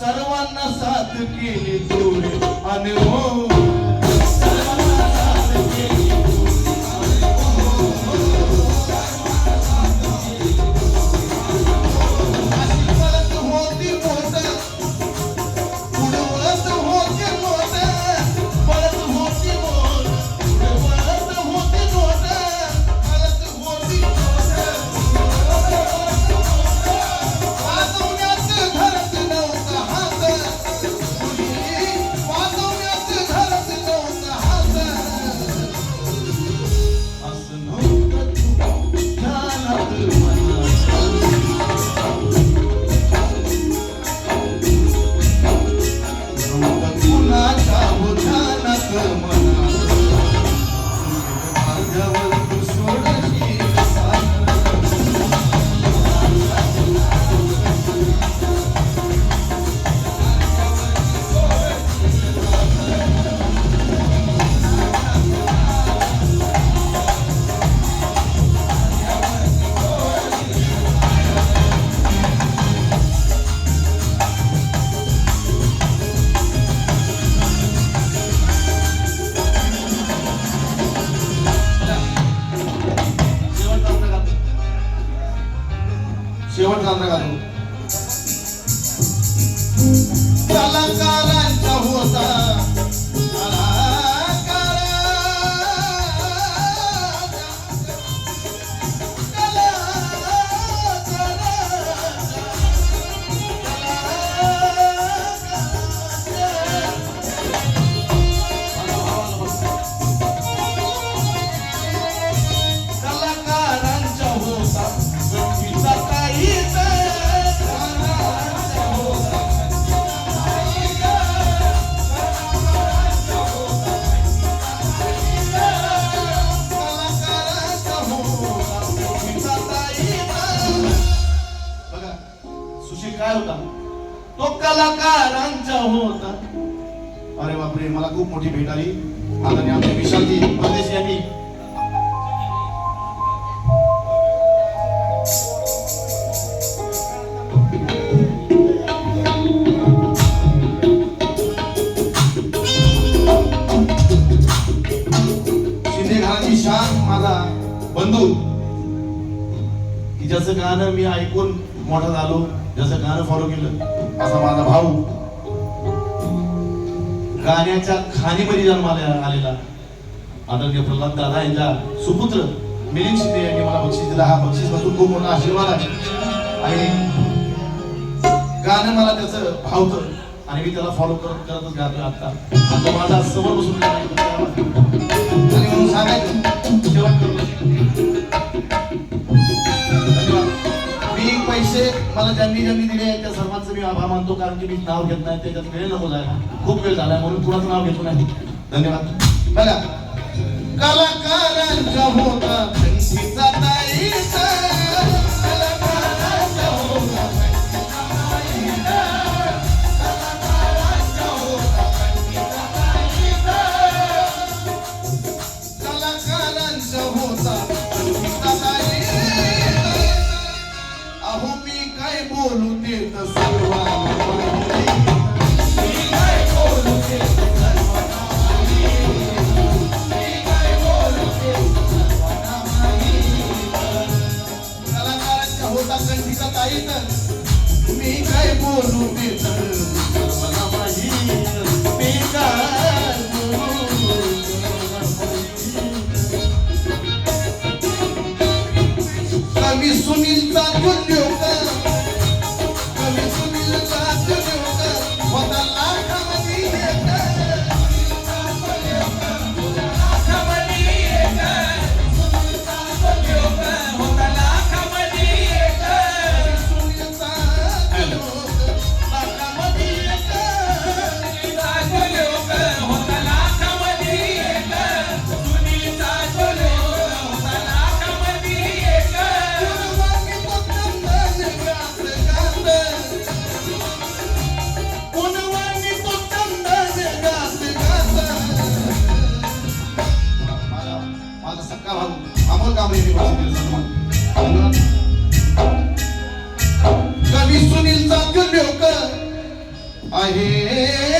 सर्वांना साथ केली तोडे कलाकारांचा होता. काय होता? तो कलाकारांचा होता. अरे बापरे मला खूप मोठी भेट आली. आदरणीय आमचे विशालजी परदेशी यांनी शान माझा बंधू. तिच्याच गाणं मी ऐकून मोठा झालो जसं गाणं फॉलो केलं असा माझा भाऊ. गाण्याच्या खाणीमध्ये जन्माला आलेला. आदरणीय प्रल्हाद दादा यांच्या सुपुत्र मिलिंद शिंदे यांनी मला बक्षीस दिला. हा बक्षीसपासून खूप मोठा आशीर्वाद आहे. आणि गाणं मला त्याचं भावतं. आणि मी त्याला फॉलो करत करतच गातोय आता. आता माझा समोर बसून आणि म्हणून सांगायचं मला ज्यांनी ज्यांनी दिले त्या सर्वांचं मी आभार मानतो कारण की मी नाव घेत नाही त्याच्यात वेळ नको जायला खूप वेळ झाला म्हणून कुणाचं नाव घेतो नाही. धन्यवाद. बघा कलाकारांचा होता. I hear.